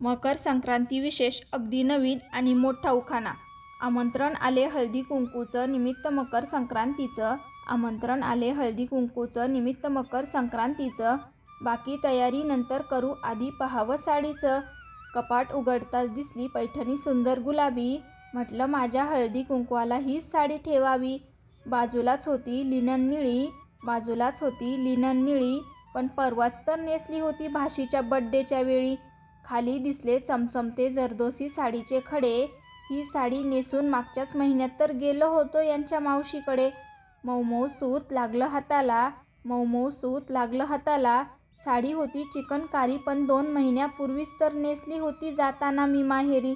मकर संक्रांती विशेष अगदी नवीन आणि मोठा उखाणा. आमंत्रण आले हळदी कुंकूचं निमित्त मकर संक्रांतीचं. आमंत्रण आले हळदी कुंकूचं निमित्त मकर संक्रांतीचं. बाकी तयारी नंतर करू आधी पहावं साडीचं. कपाट उघडताच दिसली पैठणी सुंदर गुलाबी. म्हटलं माझ्या हळदी कुंकवाला हीच साडी ठेवावी. बाजूलाच होती लिनन निळी. बाजूलाच होती लिनन निळी. पण परवाच तर नेसली होती भाशीच्या बड्डेच्या वेळी. खाली दिसले चमचमते जरदोसी साडीचे खडे. ही साडी नेसून मागच्याच महिन्यात तर गेलो होतो यांच्या मावशीकडे. मऊ सूत लागलं हाताला मऊमऊ सूत लागलं हाताला. साडी होती चिकनकारी पण दोन महिन्यापूर्वीच तर नेसली होती जाताना मी माहेरी.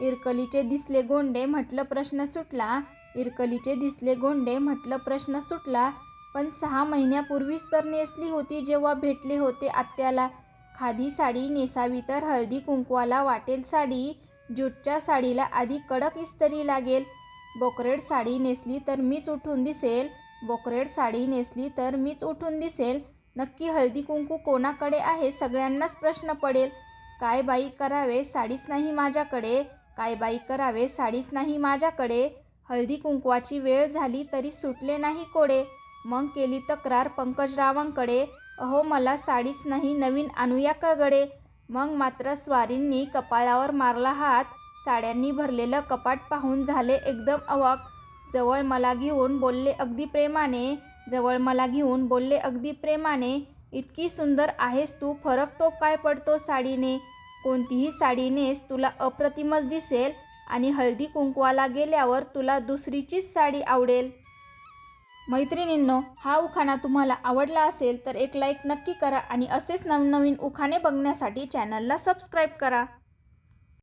इरकलीचे दिसले गोंडे म्हटलं प्रश्न सुटला. इरकलीचे दिसले गोंडे म्हटलं प्रश्न सुटला. पण सहा महिन्यापूर्वीच तर नेसली होती जेव्हा भेटले होते आत्याला. खादी साडी नेसावी तर हळदी कुंकवाला वाटेल साडी ज्यूटच्या साडीला आधी कडक इस्त्री लागेल. बोकरेड साडी नेसली तर मीच उठून दिसेल. बोकरेड साडी नेसली तर मीच उठून दिसेल. नक्की हळदी कुंकू कोणाकडे आहे? सगळ्यांनाच प्रश्न पडेल. काय बाई करावे? साडीच नाही माझ्याकडे. काय बाई करावे? साडीच नाही माझ्याकडे. हळदी कुंकवाची वेळ झाली तरी सुटले नाही कोडे. मग केली तक्रार पंकजरावांकडे. अहो मला साडीच नाही नवीन आणूया का गडे? मग मात्र स्वारींनी कपाळावर मारला हात. साड्यांनी भरलेलं कपाट पाहून झाले एकदम अवाक. जवळ मला घेऊन बोलले अगदी प्रेमाने. जवळ मला घेऊन बोलले अगदी प्रेमाने. इतकी सुंदर आहेस तू फरक तो काय पडतो साडीने? कोणतीही साडीनेस तुला अप्रतिमच दिसेल आणि हळदी कुंकवाला गेल्यावर तुला दुसरीचीच साडी आवडेल. मैत्रिणींनो हा उखाणा तुम्हाला आवडला असेल तर एक लाईक नक्की करा आणि असेच नवनवीन उखाणे बघण्यासाठी चॅनलला सबस्क्राईब करा.